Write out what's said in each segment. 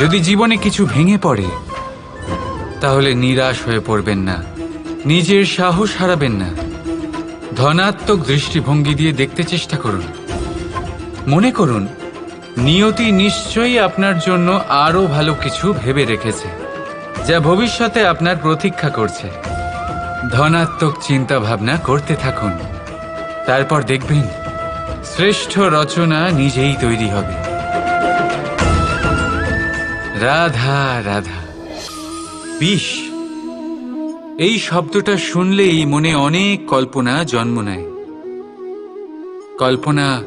যদি জীবনে কিছু ভেঙে পড়ে, তাহলে নিরাশ হয়ে পড়বেন না। নিজের সাহস হারাবেন না। ধনাত্মক দৃষ্টিভঙ্গি দিয়ে দেখতে চেষ্টা করুন। মনে করুন, নিয়তি নিশ্চয়ই আপনার জন্য আরও ভালো কিছু ভেবে রেখেছে, যা ভবিষ্যতে আপনার প্রতীক্ষা করছে। ধনাত্মক চিন্তা ভাবনা করতে থাকুন। তারপর দেখবেন, শ্রেষ্ঠ রচনা নিজেই তৈরি হবে। রাধা রাধা। বিষ। এই শব্দটা শুনলেই মনে অনেক কল্পনা জন্ম নেয়। কল্পনা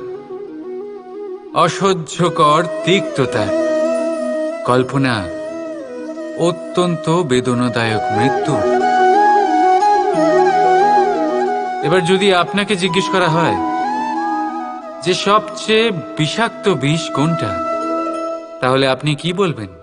অসহ্যকর তিক্ততা। কল্পনা অত্যন্ত বেদনাদায়ক মৃত্যু। এবার যদি আপনাকে জিজ্ঞেস করা হয়, যে সবচেয়ে বিষাক্ত বিষ কোনটা? তাহলে আপনি কি বলবেন?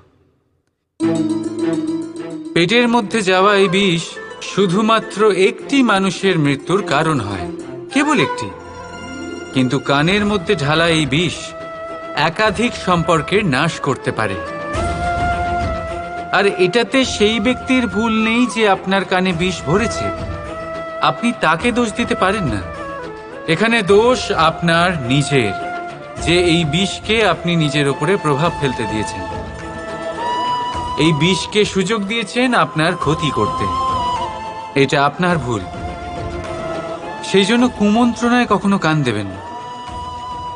পেটের মধ্যে যাওয়া এই বিষ শুধুমাত্র একটি মানুষের মৃত্যুর কারণ হয়, কেবল একটি। কিন্তু কানের মধ্যে ঢালা এই বিষ একাধিক সম্পর্কের নাশ করতে পারে। আর এটাতে সেই ব্যক্তির ভুল নেই যে আপনার কানে বিষ ভরেছে। আপনি তাকে দোষ দিতে পারেন না। এখানে দোষ আপনার নিজের, যে এই বিষকে আপনি নিজের উপরে প্রভাব ফেলতে দিয়েছেন। এই বিষকে সুযোগ দিয়েছেন আপনার ক্ষতি করতে। এটা আপনার ভুল। সেই জন্য কুমন্ত্রণায় কখনো কান দেবেন না।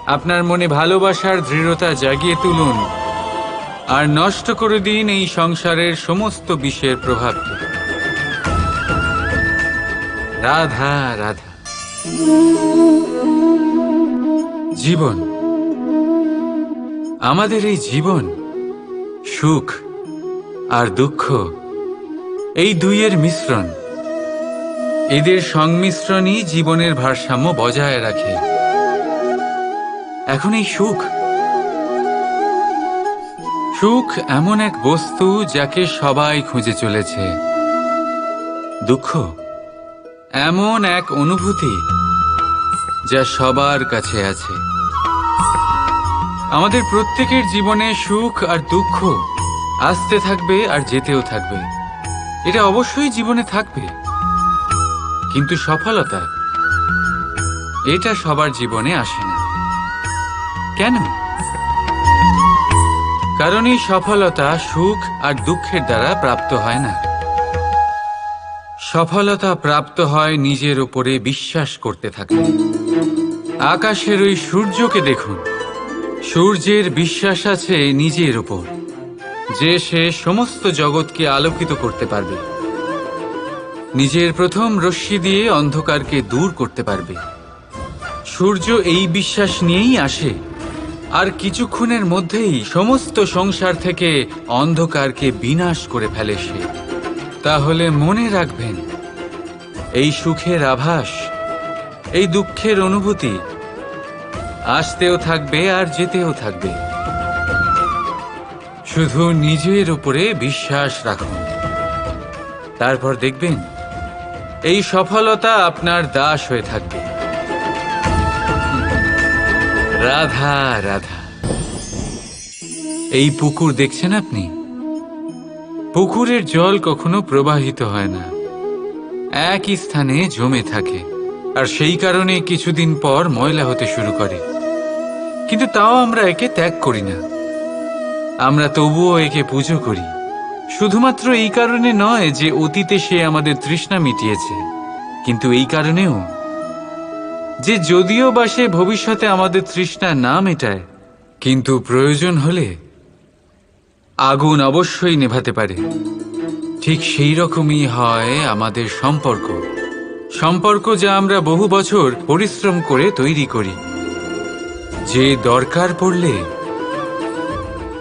আপনার মনে ভালোবাসার দৃঢ়তা জাগিয়ে তুলুন আর নষ্ট করে দিন এই সংসারের সমস্ত বিষের প্রভাবকে রাধা রাধা। জীবন। আমাদের এই জীবন সুখ। আর দুঃখ। এই দুইয়ের মিশ্রণ। এদের সংমিশ্রণই জীবনের ভারসাম্য বজায় রাখে। এখন এই সুখ। সুখ এমন এক বস্তু যাকে সবাই খুঁজে চলেছে। দুঃখ এমন এক অনুভূতি যা সবার কাছে আছে। আমাদের প্রত্যেকের জীবনে সুখ আর দুঃখ আসতে থাকবে আর যেতেও থাকবে। এটা অবশ্যই জীবনে থাকবে। কিন্তু সফলতা, এটা সবার জীবনে আসে না। কেন? কারণ এই সফলতা সুখ আর দুঃখের দ্বারা প্রাপ্ত হয় না। সফলতা প্রাপ্ত হয় নিজের উপরে বিশ্বাস করতে থাকে আকাশের ওই সূর্যকে দেখুন। সূর্যের বিশ্বাস আছে নিজের উপর। যে সে সমস্ত জগৎকে আলোকিত করতে পারবে। নিজের প্রথম রশ্মি দিয়ে অন্ধকারকে দূর করতে পারবে। সূর্য এই বিশ্বাস নিয়েই আসে, আর কিছুক্ষণের মধ্যেই সমস্ত সংসার থেকে অন্ধকারকে বিনাশ করে ফেলে সে। তাহলে মনে রাখবেন, এই সুখের আভাস, এই দুঃখের অনুভূতি, আসতেও থাকবে আর যেতেও থাকবে। শুধু নিজের উপরে বিশ্বাস রাখুন। তারপর দেখবেন, এই সফলতা আপনার দাস হয়ে থাকবে। রাধা রাধা। এই পুকুর দেখছেন আপনি? পুকুরের জল কখনো প্রবাহিত হয় না। একই স্থানে জমে থাকে। আর সেই কারণে কিছুদিন পর ময়লা হতে শুরু করে। কিন্তু তাও আমরা একে ত্যাগ করি না। আমরা তবুও একে পুজো করি। শুধুমাত্র এই কারণে নয় যে অতীতে সে আমাদের তৃষ্ণা মিটিয়েছে। কিন্তু এই কারণেও যে যদিও বা সে ভবিষ্যতে আমাদের তৃষ্ণা না মেটায়, কিন্তু প্রয়োজন হলে আগুন অবশ্যই নেভাতে পারে। ঠিক সেই রকমই হয় আমাদের সম্পর্ক। সম্পর্ক যা আমরা বহু বছর পরিশ্রম করে তৈরি করি। যে দরকার পড়লে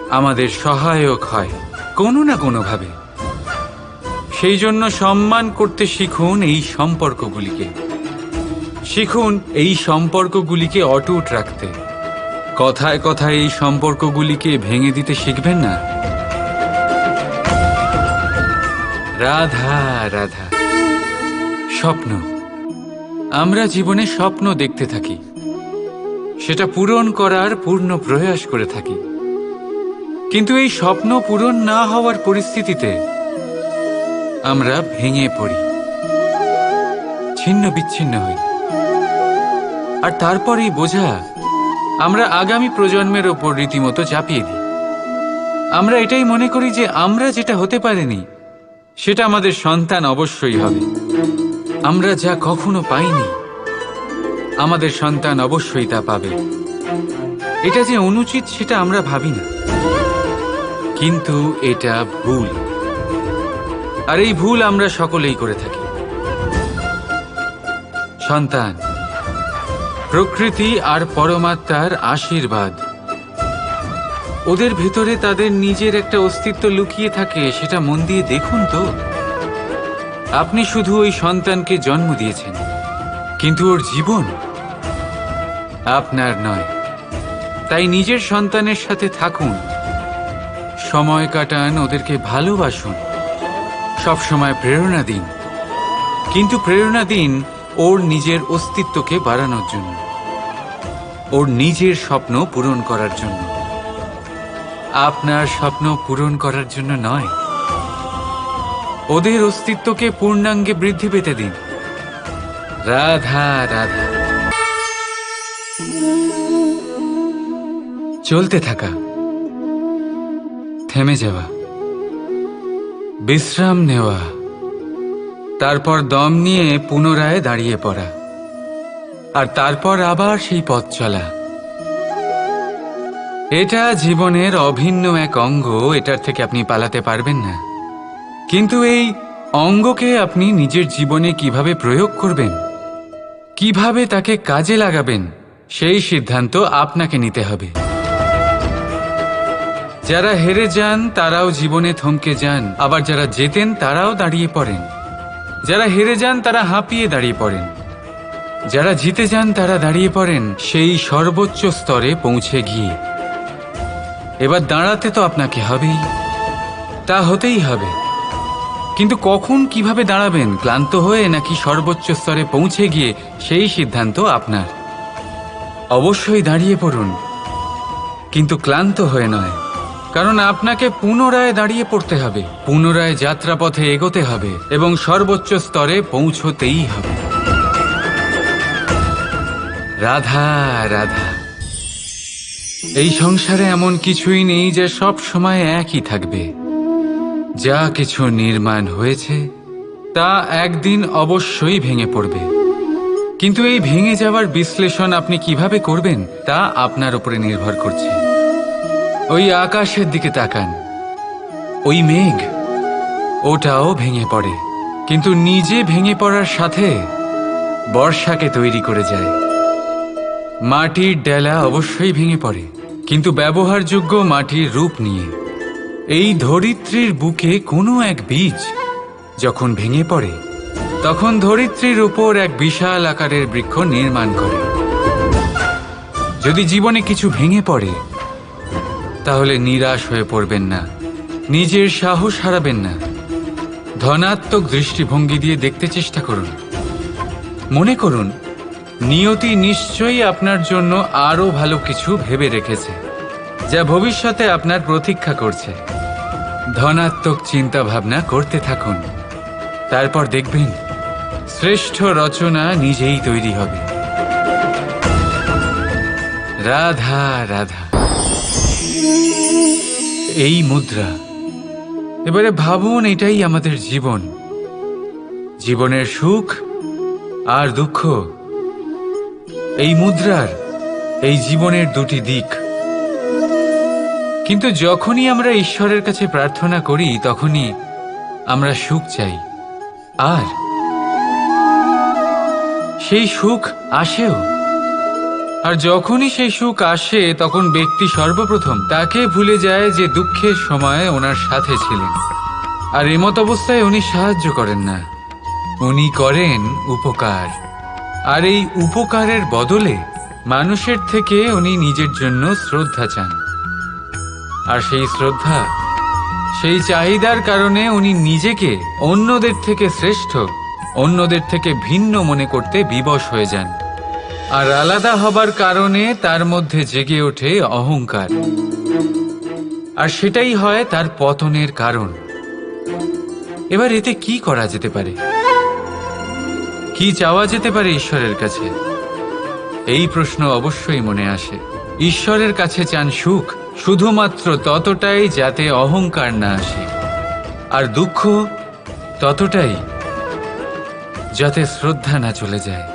আমাদের সহায়ক হয়, কোনো না কোনোভাবে। সেই জন্য সম্মান করতে শিখুন এই সম্পর্কগুলিকে। শিখুন এই সম্পর্কগুলিকে অটুট রাখতে। কথায় কথায় এই সম্পর্কগুলিকে ভেঙে দিতে শিখবেন না। রাধা রাধা। স্বপ্ন। আমরা জীবনে স্বপ্ন দেখতে থাকি। সেটা পূরণ করার পূর্ণ প্রয়াস করে থাকি। কিন্তু এই স্বপ্ন পূরণ না হওয়ার পরিস্থিতিতে আমরা ভেঙে পড়ি। ছিন্ন বিচ্ছিন্ন হই। আর তারপরেই বোঝা, আমরা আগামী প্রজন্মের ওপর রীতিমতো চাপিয়ে দিই। আমরা এটাই মনে করি যে আমরা যেটা হতে পারিনি, সেটা আমাদের সন্তান অবশ্যই হবে। আমরা যা কখনো পাইনি, আমাদের সন্তান অবশ্যই তা পাবে। এটা যে অনুচিত, সেটা আমরা ভাবি না। কিন্তু এটা ভুল। আর এই ভুল আমরা সকলেই করে থাকি। সন্তান, প্রকৃতি আর পরমাত্মার আশীর্বাদ। ওদের ভেতরে তাদের নিজের একটা অস্তিত্ব লুকিয়ে থাকে, সেটা মন দিয়ে দেখুন তো। আপনি শুধু ওই সন্তানকে জন্ম দিয়েছেন, কিন্তু ওর জীবন আপনার নয়। তাই নিজের সন্তানের সাথে থাকুন। সময় কাটান, ওদেরকে ভালোবাসুন। সব সময় প্রেরণা দিন। কিন্তু প্রেরণা দিন ওর নিজের অস্তিত্বকে বাড়ানোর জন্য। ওর নিজের স্বপ্ন পূরণ করার জন্য। আপনার স্বপ্ন পূরণ করার জন্য নয়। ওদের অস্তিত্বকে পূর্ণাঙ্গে বৃদ্ধি পেতে দিন। রাধা রাধা। চলতে থাকা। থেমে যাওয়া। বিশ্রাম নেওয়া। তারপর দম নিয়ে পুনরায় দাঁড়িয়ে পড়া। আর তারপর আবার সেই পথ চলা। এটা জীবনের অভিন্ন এক অঙ্গ, এটার থেকে আপনি পালাতে পারবেন না। কিন্তু এই অঙ্গকে আপনি নিজের জীবনে কীভাবে প্রয়োগ করবেন, কীভাবে তাকে কাজে লাগাবেন, সেই সিদ্ধান্ত আপনাকে নিতে হবে। যারা হেরে যান, তারাও জীবনে থমকে যান। আবার যারা জেতেন, তারাও দাঁড়িয়ে পড়েন। যারা হেরে যান, তারা হাঁপিয়ে দাঁড়িয়ে পড়েন। যারা জিতে যান, তারা দাঁড়িয়ে পড়েন। সেই সর্বোচ্চ স্তরে পৌঁছে গিয়ে। এবার দাঁড়াতে তো আপনাকে হবেই। তা হতেই হবে। কিন্তু কখন কীভাবে দাঁড়াবেন? ক্লান্ত হয়ে নাকি সর্বোচ্চ স্তরে পৌঁছে গিয়ে সেই সিদ্ধান্ত আপনার? অবশ্যই দাঁড়িয়ে পড়ুন। কিন্তু ক্লান্ত হয়ে নয়। কারণ আপনাকে পুনরায় দাঁড়িয়ে পড়তে হবে। পুনরায় যাত্রাপথে এগোতে হবে এবং সর্বোচ্চ স্তরে পৌঁছতেই হবে। রাধা রাধা। এই সংসারে এমন কিছুই নেই যে সব সময় একই থাকবে। যা কিছু নির্মাণ হয়েছে, তা একদিন অবশ্যই ভেঙে পড়বে। কিন্তু এই ভেঙে যাওয়ার বিশ্লেষণ আপনি কীভাবে করবেন, তা আপনার উপরে নির্ভর করছে। ওই আকাশের দিকে তাকান। ওই মেঘ, ওটাও ভেঙে পড়ে। কিন্তু নিজে ভেঙে পড়ার সাথে বর্ষাকে তৈরি করে যায়। মাটির ডেলা অবশ্যই ভেঙে পড়ে, কিন্তু ব্যবহারযোগ্য মাটির রূপ নিয়ে। এই ধরিত্রীর বুকে কোনো এক বীজ যখন ভেঙে পড়ে, তখন ধরিত্রীর উপর এক বিশাল আকারের বৃক্ষ নির্মাণ করে। যদি জীবনে কিছু ভেঙে পড়ে তাহলে নিরাশ হয়ে পড়বেন না। নিজের সাহস হারাবেন না। ধনাত্মক দৃষ্টিভঙ্গি দিয়ে দেখতে চেষ্টা করুন। মনে করুন, নিয়তি নিশ্চয়ই আপনার জন্য আরও ভালো কিছু ভেবে রেখেছে, যা ভবিষ্যতে আপনার প্রতীক্ষা করছে। ধনাত্মক চিন্তা ভাবনা করতে থাকুন। তারপর দেখবেন, শ্রেষ্ঠ রচনা নিজেই তৈরি হবে। রাধা রাধা। এই মুদ্রা। এবারে ভাবুন, এটাই আমাদের জীবন। জীবনের সুখ আর দুঃখ। এই মুদ্রার, এই জীবনের দুটি দিক। কিন্তু যখনই আমরা ঈশ্বরের কাছে প্রার্থনা করি, তখনই আমরা সুখ চাই। আর সেই সুখ আসেও। আর যখনই সেই সুখ আসে, তখন ব্যক্তি সর্বপ্রথম তাকে ভুলে যায় যে দুঃখের সময় ওনার সাথে ছিলেন। আর এমত অবস্থায় উনি সাহায্য করেন না। উনি করেন উপকার। আর এই উপকারের বদলে মানুষের থেকে উনি নিজের জন্য শ্রদ্ধা চান। আর সেই শ্রদ্ধা, সেই চাহিদার কারণে উনি নিজেকে অন্যদের থেকে শ্রেষ্ঠ, অন্যদের থেকে ভিন্ন মনে করতে বিবশ হয়ে যান। আর আলাদা হবার কারণে তার মধ্যে জেগে ওঠে অহংকার। আর সেটাই হয় তার পতনের কারণ। এবার এতে কি করা যেতে পারে? কি চাওয়া যেতে পারে ঈশ্বরের কাছে? এই প্রশ্ন অবশ্যই মনে আসে। ঈশ্বরের কাছে চান সুখ, শুধুমাত্র ততটাই যাতে অহংকার না আসে। আর দুঃখ ততটাই যাতে শ্রদ্ধা না চলে যায়।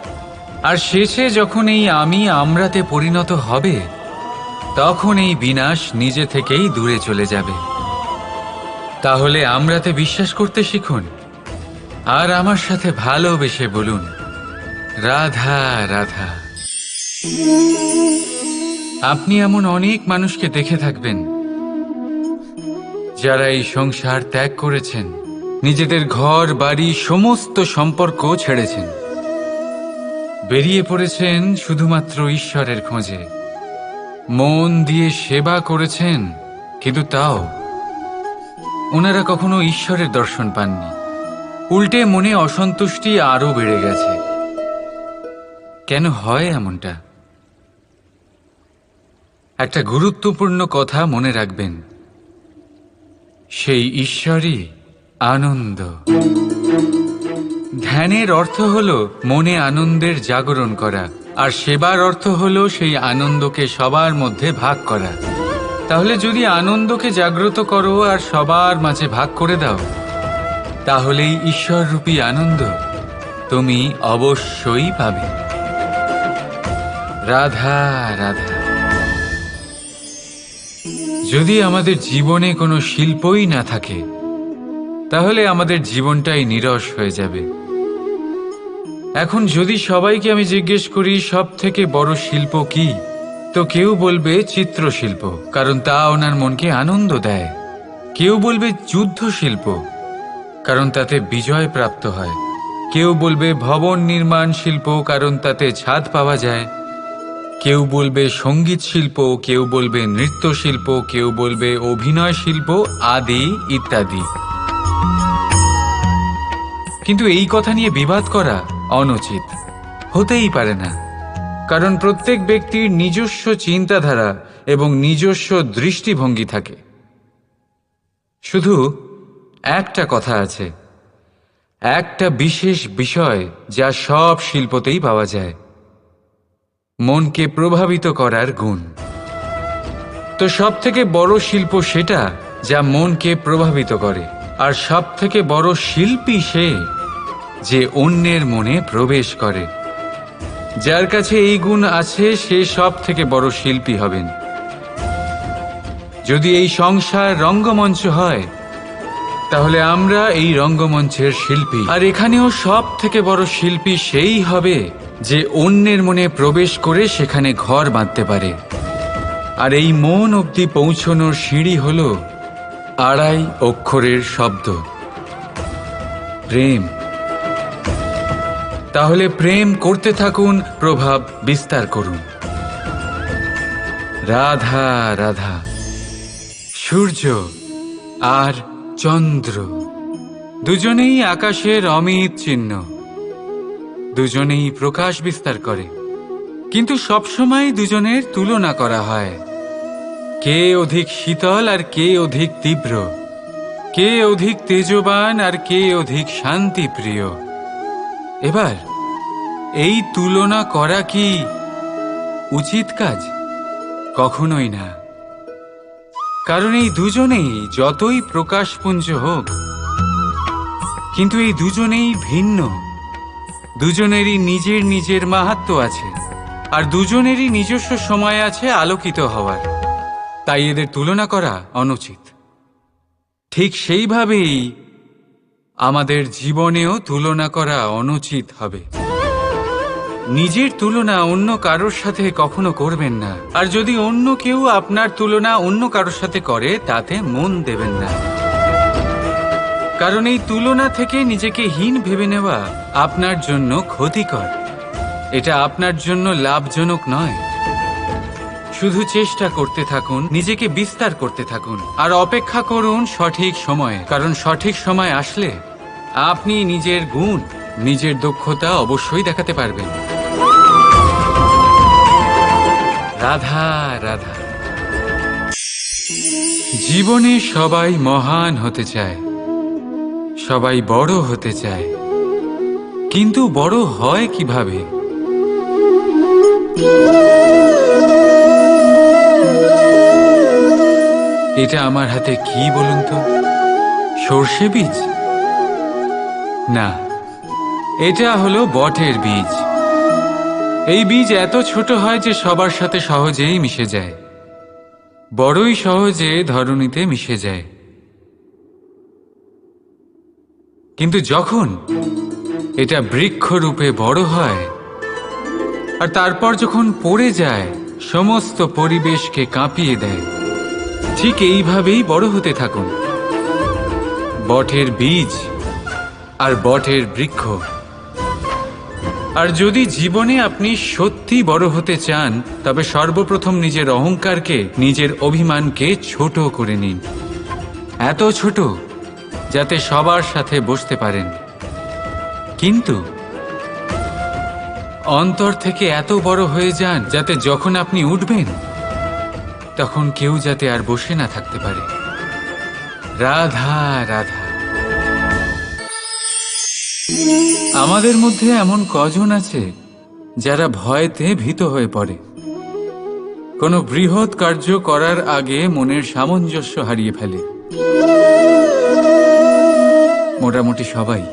আর শেষে যখন এই আমি আমরাতে পরিণত হবে, তখন এই বিনাশ নিজে থেকেই দূরে চলে যাবে। তাহলে আমরাতে বিশ্বাস করতে শিখুন, আর আমার সাথে ভালোবেসে বলুন, রাধা রাধা। আপনি এমন অনেক মানুষকে দেখে থাকবেন, যারা এই সংসার ত্যাগ করেছেন, নিজেদের ঘর, বাড়ি, সমস্ত সম্পর্ক ছেড়েছেন। বেরিয়ে পড়েছেন শুধুমাত্র ঈশ্বরের খোঁজে। মন দিয়ে সেবা করেছেন, কিন্তু তাও। ওনারা কখনো ঈশ্বরের দর্শন পাননি। উল্টে মনে অসন্তুষ্টি আরও বেড়ে গেছে। কেন হয় এমনটা? একটা গুরুত্বপূর্ণ কথা মনে রাখবেন। সেই ঈশ্বরই আনন্দ। ধ্যানের অর্থ হল মনে আনন্দের জাগরণ করা, আর সেবার অর্থ হল সেই আনন্দকে সবার মধ্যে ভাগ করা। তাহলে যদি আনন্দকে জাগ্রত করো আর সবার মাঝে ভাগ করে দাও, তাহলেই ঈশ্বররূপী আনন্দ তুমি অবশ্যই পাবে। রাধা রাধা। যদি আমাদের জীবনে কোনো শিল্পই না থাকে, তাহলে আমাদের জীবনটাই নিরস হয়ে যাবে। এখন যদি সবাইকে আমি জিজ্ঞেস করি সব থেকে বড় শিল্প কি? তো কেউ বলবে চিত্রশিল্প, কারণ তা ওনার মনকে আনন্দ দেয়। কেউ বলবে যুদ্ধ শিল্প কারণ তাতে বিজয় প্রাপ্ত হয়। কেউ বলবে ভবন নির্মাণ শিল্প, কারণ তাতে ছাদ পাওয়া যায়। কেউ বলবে সংগীত শিল্প, কেউ বলবে নৃত্য শিল্প কেউ বলবে অভিনয় শিল্প, আদি ইত্যাদি। কিন্তু এই কথা নিয়ে বিবাদ করা অনুচিত। হতেই পারে না। কারণ প্রত্যেক ব্যক্তির নিজস্ব চিন্তাধারা এবং নিজস্ব দৃষ্টিভঙ্গি থাকে। শুধু একটা কথা আছে। একটা বিশেষ বিষয় যা সব শিল্পতেই পাওয়া যায়। মনকে প্রভাবিত করার গুণ। তো সব থেকে বড় শিল্প সেটা যা মনকে প্রভাবিত করে। আর সব থেকে বড় শিল্পী সে যে অন্যের মনে প্রবেশ করে। যার কাছে এই গুণ আছে, সে সব থেকে বড় শিল্পী হবেন। যদি এই সংসার রঙ্গমঞ্চ হয়, তাহলে আমরা এই রঙ্গমঞ্চের শিল্পী। আর এখানেও সব থেকে বড় শিল্পী সেই হবে যে অন্যের মনে প্রবেশ করে সেখানে ঘর বাঁধতে পারে। আর এই মন অবধি পৌঁছনোর সিঁড়ি হল আড়াই অক্ষরের শব্দ। প্রেম। তাহলে প্রেম করতে থাকুন, প্রভাব বিস্তার করুন। রাধা রাধা। সূর্য আর চন্দ্র। দুজনেই আকাশের অমিত চিহ্ন। দুজনেই প্রকাশ বিস্তার করে। কিন্তু সবসময় দুজনের তুলনা করা হয়। কে অধিক শীতল আর কে অধিক তীব্র? কে অধিক তেজবান আর কে অধিক শান্তি প্রিয় এবার, এই তুলনা করা কি উচিত কাজ? কখনোই না। কারণ এই দুজনেই যতই প্রকাশপুঞ্জ হোক, কিন্তু এই দুজনেই ভিন্ন। দুজনেরই নিজের নিজের মাহাত্ম আছে, আর দুজনেরই নিজস্ব সময় আছে আলোকিত হওয়ার। তাই এদের তুলনা করা অনুচিত। ঠিক সেইভাবেই আমাদের জীবনেও তুলনা করা অনুচিত হবে। নিজের তুলনা অন্য কারোর সাথে কখনো করবেন না। আর যদি অন্য কেউ আপনার তুলনা অন্য কারোর সাথে করে, তাতে মন দেবেন না। কারণ এই তুলনা থেকে নিজেকে হীন ভেবে নেওয়া আপনার জন্য ক্ষতিকর। এটা আপনার জন্য লাভজনক নয়। শুধু চেষ্টা করতে থাকুন, নিজেকে বিস্তার করতে থাকুন। আর অপেক্ষা করুন সঠিক সময়ে, কারণ সঠিক সময় আসলে আপনি নিজের গুণ, নিজের দক্ষতা অবশ্যই দেখাতে পারবেন। রাধা রাধা। জীবনে সবাই মহান হতে চায়, সবাই বড় হতে চায়। কিন্তু বড় হয় কীভাবে? এটা আমার হাতে কি বলুন তো? সর্ষে বীজ? না, এটা হলো বটের বীজ। এই বীজ এত ছোট হয় যে সবার সাথে সহজেই মিশে যায়। বড়ই সহজে ধরণীতে মিশে যায়। কিন্তু যখন এটা বৃক্ষ রূপে বড় হয়, আর তারপর যখন পড়ে যায়, সমস্ত পরিবেশকে কাঁপিয়ে দেয়, ঠিক এইভাবেই বড় হতে থাকুন। বটের বীজ আর বটের বৃক্ষ। আর যদি জীবনে আপনি সত্যি বড় হতে চান, তবে সর্বপ্রথম নিজের অহংকারকে, নিজের অভিমানকে ছোট করে নিন। এত ছোট, যাতে সবার সাথে বসতে পারেন। কিন্তু অন্তর থেকে এত বড় হয়ে যান, যাতে যখন আপনি উঠবেন, তখন কেউ যাতে আর বসে না থাকতে পারে। রাধা রাধা। আমাদের মধ্যে এমন কজন আছে যারা ভয়তে ভীত হয়ে পড়ে। কোনো বৃহৎ কার্য করার আগে মনের সামঞ্জস্য হারিয়ে ফেলে। মোটামুটি সবাই,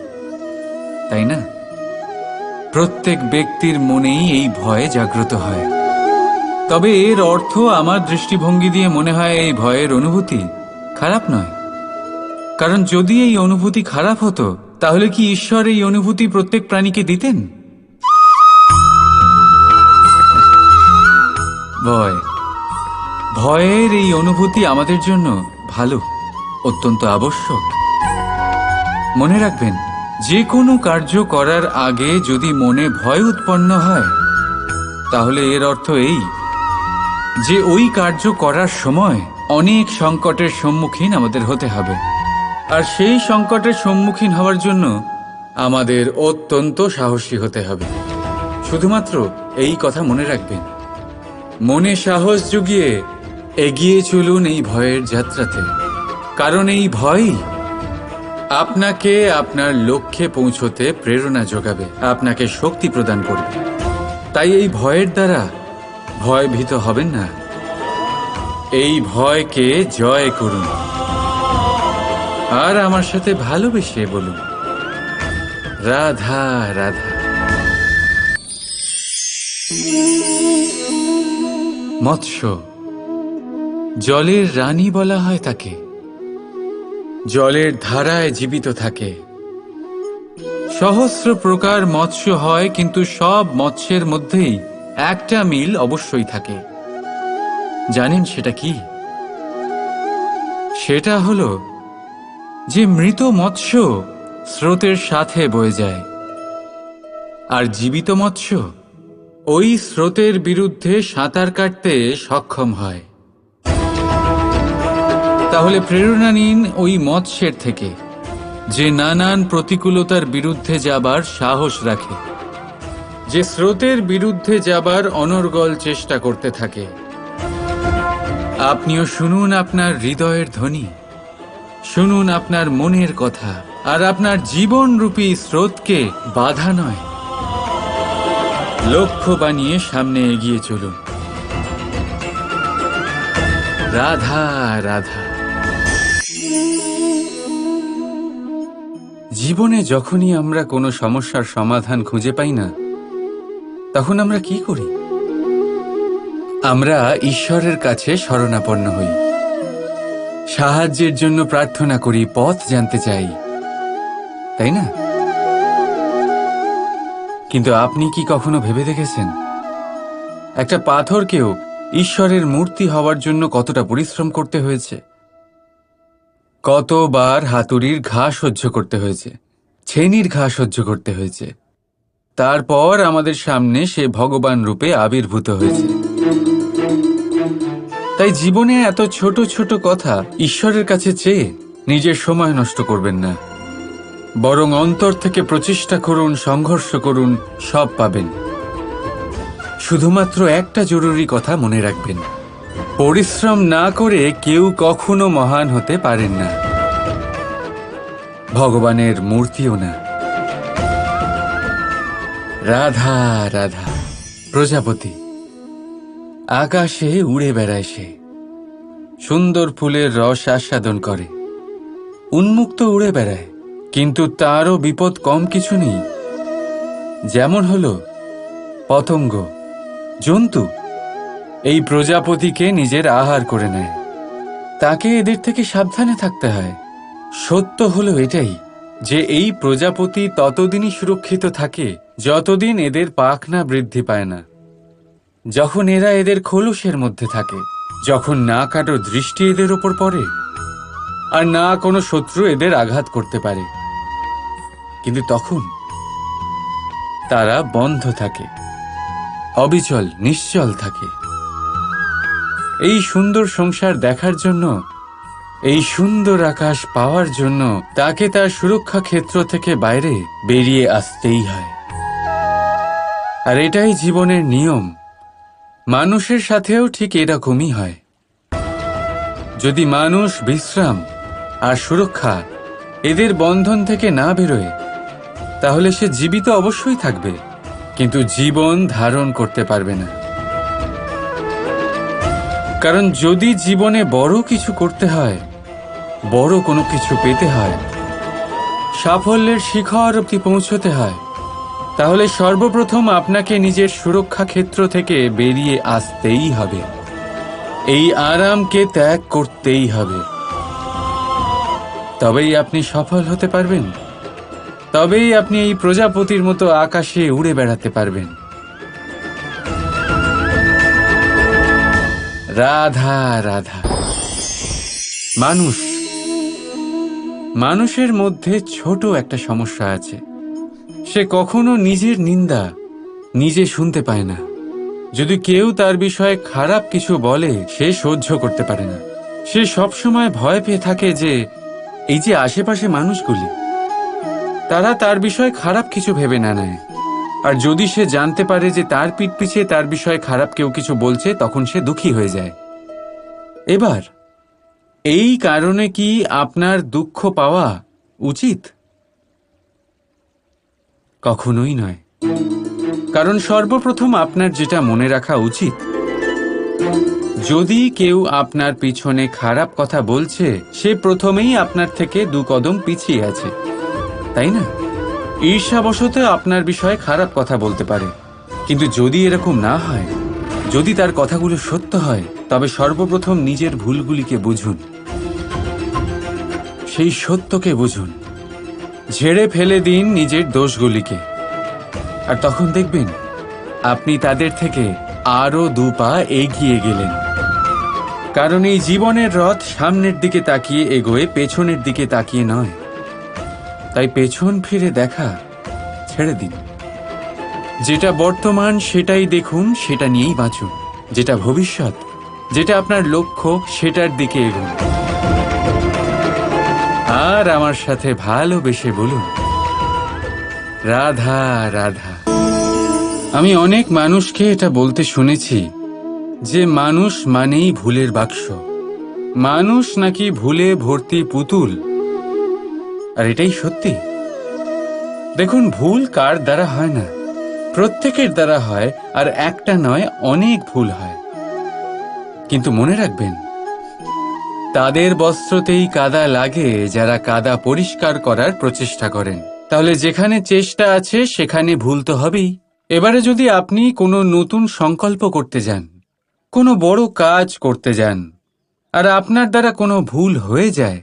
তাই না? প্রত্যেক ব্যক্তির মনেই এই ভয় জাগ্রত হয়। তবে এর অর্থ আমার দৃষ্টিভঙ্গি দিয়ে মনে হয় এই ভয়ের অনুভূতি খারাপ নয়। কারণ যদি এই অনুভূতি খারাপ হতো তাহলে কি ঈশ্বর এই অনুভূতি প্রত্যেক প্রাণীকে দিতেন? ভয়। ভয়ের এই অনুভূতি আমাদের জন্য ভালো, অত্যন্ত আবশ্যক। মনে রাখবেন যে কোনো কার্য করার আগে যদি মনে ভয় উৎপন্ন হয়, তাহলে এর অর্থ এই যে ওই কার্য করার সময় অনেক সংকটের সম্মুখীন আমাদের হতে হবে। আর সেই সংকটের সম্মুখীন হওয়ার জন্য আমাদের অত্যন্ত সাহসী হতে হবে। শুধুমাত্র এই কথা মনে রাখবেন। মনে সাহস জুগিয়ে এগিয়ে চলুন এই ভয়ের যাত্রাতে। কারণ এই ভয়ই আপনাকে আপনার লক্ষ্যে পৌঁছতে প্রেরণা যোগাবে, আপনাকে শক্তি প্রদান করবে। তাই এই ভয়ের দ্বারা ভয়ভীত হবেন না। এই ভয়কে জয় করুন। আর আমার সাথে ভালোবেসে বলুন। রাধা রাধা। মৎস্য। জলের রানী বলা হয় তাকে। জলের ধারায় জীবিত থাকে। সহস্র প্রকার মৎস্য হয়, কিন্তু সব মৎস্যের মধ্যেই একটা মিল অবশ্যই থাকে। জানেন সেটা কি? সেটা হলো যে মৃত মৎস্য স্রোতের সাথে বয়ে যায়, আর জীবিত মৎস্য ওই স্রোতের বিরুদ্ধে সাঁতার কাটতে সক্ষম হয়। তাহলে প্রেরণা নিন ওই মৎস্যের থেকে, যে নানান প্রতিকূলতার বিরুদ্ধে যাবার সাহস রাখে, যে স্রোতের বিরুদ্ধে যাবার অনর্গল চেষ্টা করতে থাকে। আপনিও শুনুন আপনার হৃদয়ের ধ্বনি। শুনুন আপনার মনের কথা, আর আপনার জীবনরূপী স্রোতকে বাধা নয়। লক্ষ্য বানিয়ে সামনে এগিয়ে চলুন। রাধা রাধা। জীবনে যখনই আমরা কোনো সমস্যার সমাধান খুঁজে পাই না, তখন আমরা কি করি? আমরা ঈশ্বরের কাছে শরণাপন্ন হই। সাহায্যের জন্য প্রার্থনা করি, পথ জানতে চাই। তাই না? কিন্তু আপনি কি কখনো ভেবে দেখেছেন? একটা পাথরকেও ঈশ্বরের মূর্তি হওয়ার জন্য কতটা পরিশ্রম করতে হয়েছে? কতবার হাতুড়ির ঘা সহ্য করতে হয়েছে, ছেনির ঘা সহ্য করতে হয়েছে। তারপর আমাদের সামনে সে ভগবান রূপে আবির্ভূত হয়েছে। তাই জীবনে এত ছোট ছোট কথা ঈশ্বরের কাছে চেয়ে নিজের সময় নষ্ট করবেন না। বরং অন্তর থেকে প্রচেষ্টা করুন, সংঘর্ষ করুন, সব পাবেন। শুধুমাত্র একটা জরুরি কথা মনে রাখবেন। পরিশ্রম না করে কেউ কখনো মহান হতে পারেন না। ভগবানের মূর্তিও না। রাধা রাধা, প্রজাপতি। আকাশে উড়ে বেড়ায় সে। সুন্দর ফুলের রস আস্বাদন করে। উন্মুক্ত উড়ে বেড়ায়, কিন্তু তারও বিপদ কম কিছু নেই। যেমন হলো পতঙ্গ, জন্তু। এই প্রজাপতিকে নিজের আহার করে নেয়। তাকে এদের থেকে সাবধানে থাকতে হয়। সত্য হলো এটাই যে এই প্রজাপতি ততদিনই সুরক্ষিত থাকে, যতদিন এদের পাখনা বৃদ্ধি পায় না। যখন এরা এদের খোলসের মধ্যে থাকে, যখন না কারও দৃষ্টি এদের ওপর পড়ে, আর না কোনো শত্রু এদের আঘাত করতে পারে। কিন্তু তখন তারা বন্ধ থাকে, অবিচল, নিশ্চল থাকে। এই সুন্দর সংসার দেখার জন্য, এই সুন্দর আকাশ পাওয়ার জন্য তাকে তার সুরক্ষা ক্ষেত্র থেকে বাইরে বেরিয়ে আসতেই হয়। আর এটাই জীবনের নিয়ম। মানুষের সাথেও ঠিক এরকমই হয়। যদি মানুষ বিশ্রাম আর সুরক্ষা এদের বন্ধন থেকে না বেরোয়, তাহলে সে জীবিত অবশ্যই থাকবে, কিন্তু জীবন ধারণ করতে পারবে না। কারণ যদি জীবনে বড় কিছু করতে হয়, বড় কোনো কিছু পেতে হয়, সাফল্যের শিখর অব্দি পৌঁছতে হয়। তাহলে সর্বপ্রথম আপনাকে নিজের সুরক্ষা ক্ষেত্র থেকে বেরিয়ে আসতেই হবে। এই আরামকে ত্যাগ করতেই হবে। তবেই আপনি সফল হতে পারবেন। তবেই আপনি এই প্রজাপতির মতো আকাশে উড়ে বেড়াতে পারবেন। রাধা রাধা। মানুষ। মানুষের মধ্যে ছোট একটা সমস্যা আছে। সে কখনো নিজের নিন্দা নিজে শুনতে পায় না। যদি কেউ তার বিষয়ে খারাপ কিছু বলে, সে সহ্য করতে পারে না। সে সবসময় ভয় পেয়ে থাকে যে, এই যে আশেপাশে মানুষগুলি, তারা তার বিষয়ে খারাপ কিছু ভেবে না নেয়। আর যদি সে জানতে পারে যে তার পিঠ পিছিয়ে তার বিষয়ে খারাপ কেউ কিছু বলছে, তখন সে দুঃখী হয়ে যায়। এবার, এই কারণে কি আপনার দুঃখ পাওয়া উচিত? কখনোই নয়। কারণ সর্বপ্রথম আপনার যেটা মনে রাখা উচিত, যদি কেউ আপনার পিছনে খারাপ কথা বলছে, সে প্রথমেই আপনার থেকে দু কদম পিছিয়ে আছে, তাই না? ঈর্ষাবশত আপনার বিষয়ে খারাপ কথা বলতে পারে। কিন্তু যদি এরকম না হয়, যদি তার কথাগুলো সত্য হয়, তবে সর্বপ্রথম নিজের ভুলগুলিকে বুঝুন। সেই সত্যকে বুঝুন। ঝেড়ে ফেলে দিন নিজের দোষগুলিকে। আর তখন দেখবেন, আপনি তাদের থেকে আরও দু পা এগিয়ে গেলেন। কারণ এই জীবনের রথ সামনের দিকে তাকিয়ে এগোয়, পেছনের দিকে তাকিয়ে নয়। তাই পেছন ফিরে দেখা, ছেড়ে দিন। যেটা বর্তমান সেটাই দেখুন, সেটা নিয়েই বাঁচুন। যেটা ভবিষ্যৎ, যেটা আপনার লক্ষ্য, সেটার দিকে এগুন। আর আমার সাথে ভালোবেসে বলুন। রাধা রাধা। আমি অনেক মানুষকে এটা বলতে শুনেছি যে মানুষ মানেই ভুলের বাক্স। মানুষ নাকি ভুলে ভর্তি পুতুল। আর এটাই সত্যি। দেখুন, ভুল কার দ্বারা হয় না। প্রত্যেকের দ্বারা হয়, আর একটা নয়, অনেক ভুল হয়। কিন্তু মনে রাখবেন তাদের বস্ত্রতেই কাদা লাগে যারা কাদা পরিষ্কার করার প্রচেষ্টা করেন। তাহলে যেখানে চেষ্টা আছে, সেখানে ভুল তো হবেই। এবারে যদি আপনি কোনো নতুন সংকল্প করতে যান, কোনো বড় কাজ করতে যান, আর আপনার দ্বারা কোনো ভুল হয়ে যায়,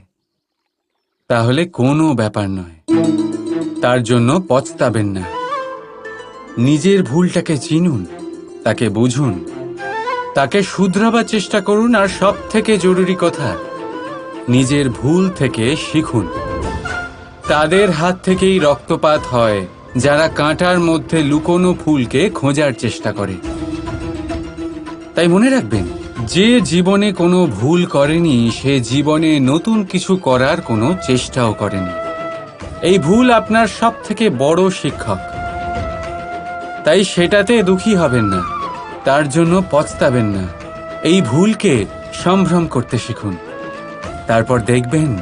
তাহলে কোনো ব্যাপার নয়। তার জন্য পচতাবেন না। নিজের ভুলটাকে চিনুন, তাকে বুঝুন। তাকে শুধরাবার চেষ্টা করুন আর সব থেকে জরুরি কথা, নিজের ভুল থেকে শিখুন। তাদের হাত থেকেই রক্তপাত হয়, যারা কাঁটার মধ্যে লুকোনো ফুলকে খোঁজার চেষ্টা করে। তাই মনে রাখবেন, যে জীবনে কোনো ভুল করেনি, সে জীবনে নতুন কিছু করার কোনো চেষ্টাও করেনি। এই ভুল আপনার সব থেকে বড় শিক্ষক। তাই সেটাতে দুঃখী হবেন না। তার জন্য পচতাবেন না। এই ভুলকে সম্ভ্রম করতে শিখুন। তারপর দেখবেন,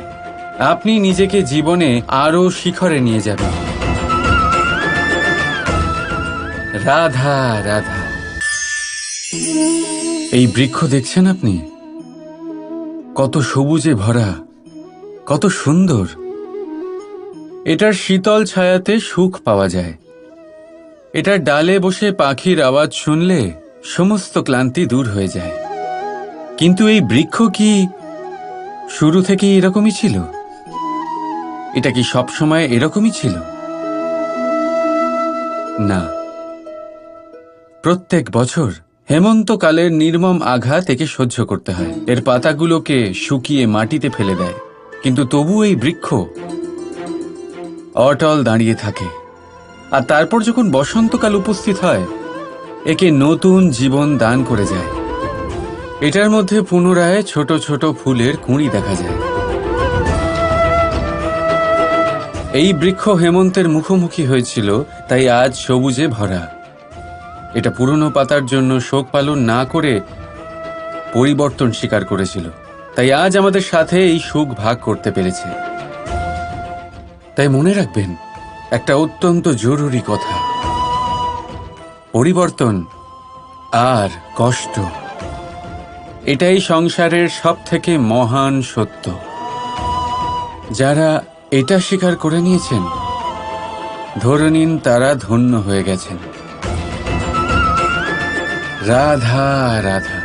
আপনি নিজেকে জীবনে আরও শিখরে নিয়ে যাবেন। রাধা রাধা। এই বৃক্ষ দেখছেন আপনি? কত সবুজে ভরা, কত সুন্দর। এটার শীতল ছায়াতে সুখ পাওয়া যায়। এটার ডালে বসে পাখির আওয়াজ শুনলে সমস্ত ক্লান্তি দূর হয়ে যায়। কিন্তু এই বৃক্ষ কি শুরু থেকে এরকমই ছিল? এটা কি সবসময় এরকমই ছিল? না। প্রত্যেক বছর হেমন্তকালের নির্মম আঘাত একে সহ্য করতে হয়। এর পাতাগুলোকে শুকিয়ে মাটিতে ফেলে দেয়। কিন্তু তবু এই বৃক্ষ অটল দাঁড়িয়ে থাকে। আর তারপর যখন বসন্তকাল উপস্থিত হয় একে নতুন জীবন দান করে যায়। এটার মধ্যে পুনরায় ছোট ছোট ফুলের কুঁড়ি দেখা যায়। এই বৃক্ষ হেমন্তের মুখোমুখি হয়েছিল, তাই আজ সবুজে ভরা। এটা পুরনো পাতার জন্য শোক পালন না করে পরিবর্তন স্বীকার করেছিল। তাই আজ আমাদের সাথে এই সুখ ভাগ করতে পেরেছে। তাই মনে রাখবেন, একটা অত্যন্ত জরুরি কথা। পরিবর্তন আর কষ্ট। এটাই সংসারের সব থেকে মহান সত্য। যারা এটা স্বীকার করে নিয়েছেন, ধরে নিন তারা ধন্য হয়ে গেছেন। রাধা রাধা।